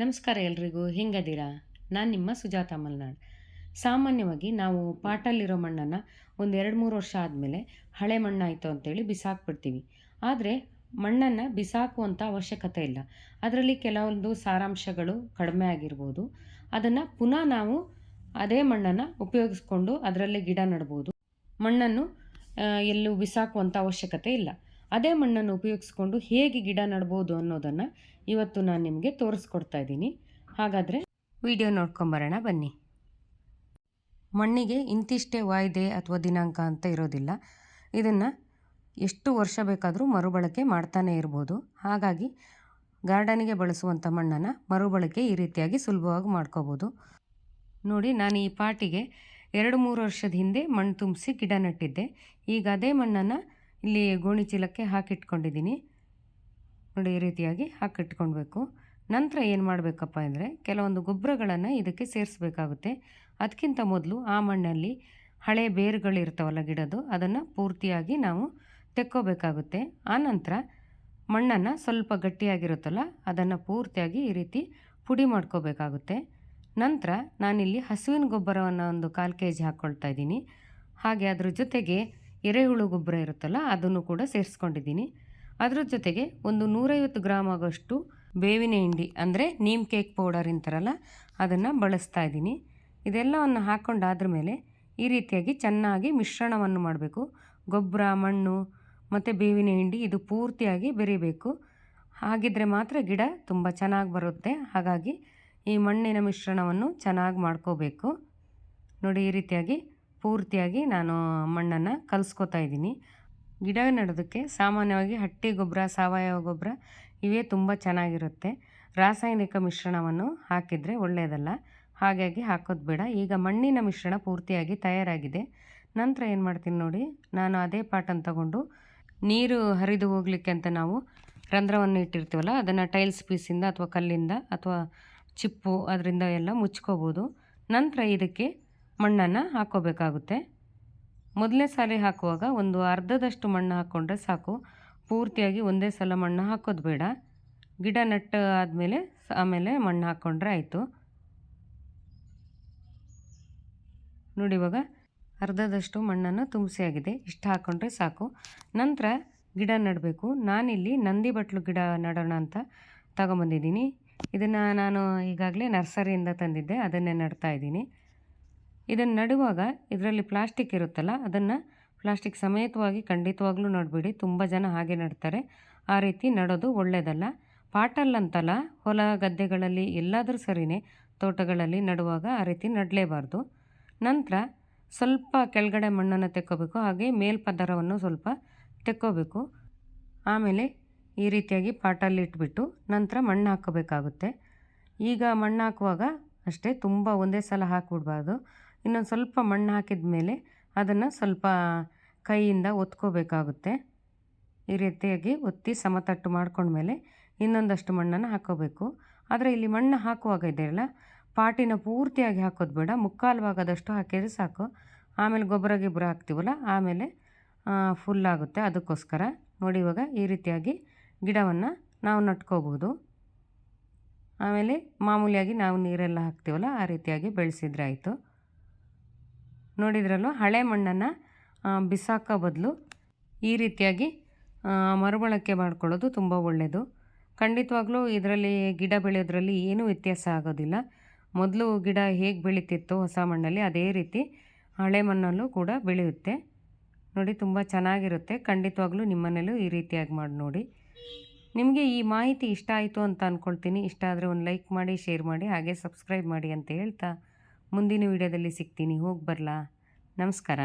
ನಮಸ್ಕಾರ ಎಲ್ರಿಗೂ, ಹೆಂಗದಿರಾ? ನಾನು ನಿಮ್ಮ ಸುಜಾತ ಮಲ್ನಾಡ್. ಸಾಮಾನ್ಯವಾಗಿ ನಾವು ಪಾಟಲ್ಲಿರೋ ಮಣ್ಣನ್ನು ಒಂದು ಎರಡು ಮೂರು ವರ್ಷ ಆದಮೇಲೆ ಹಳೆ ಮಣ್ಣಾಯಿತು ಅಂತೇಳಿ ಬಿಸಾಕ್ಬಿಡ್ತೀವಿ. ಆದರೆ ಮಣ್ಣನ್ನು ಬಿಸಾಕುವಂಥ ಅವಶ್ಯಕತೆ ಇಲ್ಲ. ಅದರಲ್ಲಿ ಕೆಲವೊಂದು ಸಾರಾಂಶಗಳು ಕಡಿಮೆ ಆಗಿರ್ಬೋದು. ಅದನ್ನು ಪುನಃ ನಾವು ಅದೇ ಮಣ್ಣನ್ನು ಉಪಯೋಗಿಸ್ಕೊಂಡು ಅದರಲ್ಲೇ ಗಿಡ ನೆಡ್ಬೋದು. ಮಣ್ಣನ್ನು ಎಲ್ಲೂ ಬಿಸಾಕುವಂಥ ಅವಶ್ಯಕತೆ ಇಲ್ಲ. ಅದೇ ಮಣ್ಣನ್ನು ಉಪಯೋಗಿಸ್ಕೊಂಡು ಹೇಗೆ ಗಿಡ ನೆಡ್ಬೋದು ಅನ್ನೋದನ್ನು ಇವತ್ತು ನಾನು ನಿಮಗೆ ತೋರಿಸ್ಕೊಡ್ತಾ ಇದ್ದೀನಿ. ಹಾಗಾದರೆ ವಿಡಿಯೋ ನೋಡ್ಕೊಂಬರೋಣ, ಬನ್ನಿ. ಮಣ್ಣಿಗೆ ಇಂತಿಷ್ಟೇ ವಾಯ್ದೆ ಅಥವಾ ದಿನಾಂಕ ಅಂತ ಇರೋದಿಲ್ಲ. ಇದನ್ನು ಎಷ್ಟು ವರ್ಷ ಬೇಕಾದರೂ ಮರುಬಳಕೆ ಮಾಡ್ತಾನೆ ಇರ್ಬೋದು. ಹಾಗಾಗಿ ಗಾರ್ಡನಿಗೆ ಬಳಸುವಂಥ ಮಣ್ಣನ್ನು ಮರುಬಳಕೆ ಈ ರೀತಿಯಾಗಿ ಸುಲಭವಾಗಿ ಮಾಡ್ಕೋಬೋದು. ನೋಡಿ, ನಾನು ಈ ಪಾಟಿಗೆ ಎರಡು ಮೂರು ವರ್ಷದ ಹಿಂದೆ ಮಣ್ಣು ತುಂಬಿಸಿ ಗಿಡ ನೆಟ್ಟಿದ್ದೆ. ಈಗ ಅದೇ ಮಣ್ಣನ್ನು ಇಲ್ಲಿ ಗೋಣಿ ಚೀಲಕ್ಕೆ ಹಾಕಿಟ್ಕೊಂಡಿದ್ದೀನಿ. ನೋಡಿ, ಈ ರೀತಿಯಾಗಿ ಹಾಕಿಟ್ಕೊಳ್ಬೇಕು. ನಂತರ ಏನು ಮಾಡಬೇಕಪ್ಪ ಅಂದರೆ, ಕೆಲವೊಂದು ಗೊಬ್ಬರಗಳನ್ನು ಇದಕ್ಕೆ ಸೇರಿಸಬೇಕಾಗುತ್ತೆ. ಅದಕ್ಕಿಂತ ಮೊದಲು ಆ ಮಣ್ಣಲ್ಲಿ ಹಳೆ ಬೇರುಗಳಿರ್ತಾವಲ್ಲ ಗಿಡದು ಅದನ್ನು ಪೂರ್ತಿಯಾಗಿ ನಾವು ತೆಕ್ಕೋಬೇಕಾಗುತ್ತೆ. ಆನಂತರ ಮಣ್ಣನ್ನು ಸ್ವಲ್ಪ ಗಟ್ಟಿಯಾಗಿರುತ್ತಲ್ಲ, ಅದನ್ನು ಪೂರ್ತಿಯಾಗಿ ಈ ರೀತಿ ಪುಡಿ ಮಾಡ್ಕೋಬೇಕಾಗುತ್ತೆ. ನಂತರ ನಾನಿಲ್ಲಿ ಹಸುವಿನ ಗೊಬ್ಬರವನ್ನು ಒಂದು ಕಾಲು ಕೆ ಜಿ ಹಾಕ್ಕೊಳ್ತಾ ಇದ್ದೀನಿ. ಹಾಗೆ ಅದ್ರ ಜೊತೆಗೆ ಎರೆಹುಳು ಗೊಬ್ಬರ ಇರುತ್ತಲ್ಲ, ಅದನ್ನು ಕೂಡ ಸೇರಿಸ್ಕೊಂಡಿದ್ದೀನಿ. ಅದರ ಜೊತೆಗೆ ಒಂದು ನೂರೈವತ್ತು ಗ್ರಾಮ್ ಆಗೋಷ್ಟು ಬೇವಿನ ಹಿಂಡಿ, ಅಂದರೆ ನೀಮ್ ಕೇಕ್ ಪೌಡರ್ ಅಂತಾರಲ್ಲ, ಅದನ್ನು ಬಳಸ್ತಾ ಇದ್ದೀನಿ. ಇದೆಲ್ಲವನ್ನು ಹಾಕ್ಕೊಂಡಾದ್ರ ಮೇಲೆ ಈ ರೀತಿಯಾಗಿ ಚೆನ್ನಾಗಿ ಮಿಶ್ರಣವನ್ನು ಮಾಡಬೇಕು. ಗೊಬ್ಬರ, ಮಣ್ಣು ಮತ್ತು ಬೇವಿನ ಹಿಂಡಿ ಇದು ಪೂರ್ತಿಯಾಗಿ ಬೆರೀಬೇಕು. ಹಾಗಿದ್ರೆ ಮಾತ್ರ ಗಿಡ ತುಂಬ ಚೆನ್ನಾಗಿ ಬರುತ್ತೆ. ಹಾಗಾಗಿ ಈ ಮಣ್ಣಿನ ಮಿಶ್ರಣವನ್ನು ಚೆನ್ನಾಗಿ ಮಾಡ್ಕೋಬೇಕು. ನೋಡಿ ಈ ರೀತಿಯಾಗಿ ಪೂರ್ತಿಯಾಗಿ ನಾನು ಮಣ್ಣನ್ನು ಕಲಿಸ್ಕೊತಾ ಇದ್ದೀನಿ. ಗಿಡ ನೆಡೋದಕ್ಕೆ ಸಾಮಾನ್ಯವಾಗಿ ಹಟ್ಟಿ ಗೊಬ್ಬರ, ಸಾವಯವ ಗೊಬ್ಬರ ಇವೇ ತುಂಬ ಚೆನ್ನಾಗಿರುತ್ತೆ. ರಾಸಾಯನಿಕ ಮಿಶ್ರಣವನ್ನು ಹಾಕಿದರೆ ಒಳ್ಳೆಯದಲ್ಲ. ಹಾಗಾಗಿ ಹಾಕೋದು ಬೇಡ. ಈಗ ಮಣ್ಣಿನ ಮಿಶ್ರಣ ಪೂರ್ತಿಯಾಗಿ ತಯಾರಾಗಿದೆ. ನಂತರ ಏನು ಮಾಡ್ತೀನಿ ನೋಡಿ, ನಾನು ಅದೇ ಪಾಟನ್ನು ತಗೊಂಡು ನೀರು ಹರಿದು ಹೋಗಲಿಕ್ಕೆ ಅಂತ ನಾವು ರಂಧ್ರವನ್ನು ಇಟ್ಟಿರ್ತೀವಲ್ಲ, ಅದನ್ನು ಟೈಲ್ಸ್ ಪೀಸಿಂದ ಅಥವಾ ಕಲ್ಲಿಂದ ಅಥವಾ ಚಿಪ್ಪು ಅದರಿಂದ ಎಲ್ಲ ಮುಚ್ಕೋಬೋದು. ನಂತರ ಇದಕ್ಕೆ ಮಣ್ಣನ್ನು ಹಾಕೋಬೇಕಾಗುತ್ತೆ. ಮೊದಲನೇ ಸಾರಿ ಹಾಕುವಾಗ ಒಂದು ಅರ್ಧದಷ್ಟು ಮಣ್ಣು ಹಾಕ್ಕೊಂಡ್ರೆ ಸಾಕು. ಪೂರ್ತಿಯಾಗಿ ಒಂದೇ ಸಲ ಮಣ್ಣು ಹಾಕೋದು ಬೇಡ. ಗಿಡ ನೆಟ್ಟು ಆದಮೇಲೆ ಆಮೇಲೆ ಮಣ್ಣು ಹಾಕ್ಕೊಂಡ್ರೆ ಆಯಿತು. ನೋಡಿ ಇವಾಗ ಅರ್ಧದಷ್ಟು ಮಣ್ಣನ್ನು ತುಂಬಿಸಿ ಆಗಿದೆ. ಇಷ್ಟು ಹಾಕ್ಕೊಂಡ್ರೆ ಸಾಕು. ನಂತರ ಗಿಡ ನೆಡಬೇಕು. ನಾನಿಲ್ಲಿ ನಂದಿ ಬಟ್ಲು ಗಿಡ ನೆಡೋಣ ಅಂತ ತಗೊಂಬಂದಿದ್ದೀನಿ. ಇದನ್ನು ನಾನು ಈಗಾಗಲೇ ನರ್ಸರಿಯಿಂದ ತಂದಿದ್ದೆ. ಅದನ್ನೇ ನೆಡ್ತಾ ಇದ್ದೀನಿ. ಇದನ್ನು ನೆಡುವಾಗ ಇದರಲ್ಲಿ ಪ್ಲಾಸ್ಟಿಕ್ ಇರುತ್ತಲ್ಲ, ಅದನ್ನು ಪ್ಲಾಸ್ಟಿಕ್ ಸಮೇತವಾಗಿ ಖಂಡಿತವಾಗ್ಲೂ ನಡಬೇಡಿ, ತುಂಬ ಜನ ಹಾಗೆ ನಡ್ತಾರೆ. ಆ ರೀತಿ ನಡೋದು ಒಳ್ಳೆಯದಲ್ಲ ಪಾಟಲ್ಲಂತಲ್ಲ, ಹೊಲ ಗದ್ದೆಗಳಲ್ಲಿ ಎಲ್ಲಾದರೂ ಸರಿನೇ ತೋಟಗಳಲ್ಲಿ ನೆಡುವಾಗ ಆ ರೀತಿ ನಡಲೇಬಾರ್ದು. ನಂತರ ಸ್ವಲ್ಪ ಕೆಳಗಡೆ ಮಣ್ಣನ್ನು ತೆಕ್ಕೋಬೇಕು, ಹಾಗೆ ಮೇಲ್ಪದರವನ್ನು ಸ್ವಲ್ಪ ತೆಕ್ಕೋಬೇಕು. ಆಮೇಲೆ ಈ ರೀತಿಯಾಗಿ ಪಾಟಲ್ಲಿ ಇಟ್ಬಿಟ್ಟು ನಂತರ ಮಣ್ಣು ಹಾಕಬೇಕಾಗುತ್ತೆ ಈಗ ಮಣ್ಣು ಹಾಕುವಾಗ ಅಷ್ಟೇ ತುಂಬ ಒಂದೇ ಸಲ ಹಾಕಿಬಿಡ್ಬಾರ್ದು. ಇನ್ನೊಂದು ಸ್ವಲ್ಪ ಮಣ್ಣು ಹಾಕಿದ ಮೇಲೆ ಅದನ್ನು ಸ್ವಲ್ಪ ಕೈಯಿಂದ ಒತ್ಕೋಬೇಕಾಗುತ್ತೆ. ಈ ರೀತಿಯಾಗಿ ಒತ್ತಿ ಸಮತಟ್ಟು ಮಾಡ್ಕೊಂಡ್ಮೇಲೆ ಇನ್ನೊಂದಷ್ಟು ಮಣ್ಣನ್ನು ಹಾಕೋಬೇಕು. ಆದರೆ ಇಲ್ಲಿ ಮಣ್ಣು ಹಾಕುವಾಗ ಇದೆಯಲ್ಲ, ಪಾಟಿನ ಪೂರ್ತಿಯಾಗಿ ಹಾಕೋದು ಬೇಡ, ಮುಕ್ಕಾಲು ಭಾಗದಷ್ಟು ಹಾಕಿದರೆ ಸಾಕು. ಆಮೇಲೆ ಗೊಬ್ಬರ ಗಿಬ್ಬರ ಹಾಕ್ತೀವಲ್ಲ, ಆಮೇಲೆ ಫುಲ್ ಆಗುತ್ತೆ. ಅದಕ್ಕೋಸ್ಕರ ನೋಡಿ ಇವಾಗ ಈ ರೀತಿಯಾಗಿ ಗಿಡವನ್ನು ನಾವು ನಟ್ಕೋಬೋದು. ಆಮೇಲೆ ಮಾಮೂಲಿಯಾಗಿ ನಾವು ನೀರೆಲ್ಲ ಹಾಕ್ತೀವಲ್ಲ, ಆ ರೀತಿಯಾಗಿ ಬೆಳೆಸಿದ್ರೆ ಆಯಿತು. ನೋಡಿದ್ರಲ್ವ? ಹಳೆ ಮಣ್ಣನ್ನು ಬಿಸಾಕೋ ಬದಲು ಈ ರೀತಿಯಾಗಿ ಮರುಬಳಕೆ ಮಾಡ್ಕೊಳ್ಳೋದು ತುಂಬ ಒಳ್ಳೆಯದು ಖಂಡಿತವಾಗ್ಲೂ ಇದರಲ್ಲಿ ಗಿಡ ಬೆಳೆಯೋದ್ರಲ್ಲಿ ಏನೂ ವ್ಯತ್ಯಾಸ ಆಗೋದಿಲ್ಲ. ಮೊದಲು ಗಿಡ ಹೇಗೆ ಬೆಳೀತಿತ್ತು ಹೊಸ ಮಣ್ಣಲ್ಲಿ ಅದೇ ರೀತಿ ಹಳೆ ಮಣ್ಣಲ್ಲೂ ಕೂಡ ಬೆಳೆಯುತ್ತೆ. ನೋಡಿ, ತುಂಬ ಚೆನ್ನಾಗಿರುತ್ತೆ. ಖಂಡಿತವಾಗ್ಲೂ ನಿಮ್ಮನೇಲೂ ಈ ರೀತಿಯಾಗಿ ಮಾಡಿ ನೋಡಿ. ನಿಮಗೆ ಈ ಮಾಹಿತಿ ಇಷ್ಟ ಆಯಿತು ಅಂತ ಅಂದ್ಕೊಳ್ತೀನಿ ಇಷ್ಟ ಆದರೆ ಒಂದು ಲೈಕ್ ಮಾಡಿ, ಶೇರ್ ಮಾಡಿ, ಹಾಗೆ ಸಬ್ಸ್ಕ್ರೈಬ್ ಮಾಡಿ ಅಂತ ಹೇಳ್ತಾ ಮುಂದಿನ ವಿಡಿಯೋದಲ್ಲಿ ಸಿಗ್ತೀನಿ. ಹೋಗಿ ಬರಲಾ? ನಮಸ್ಕಾರ.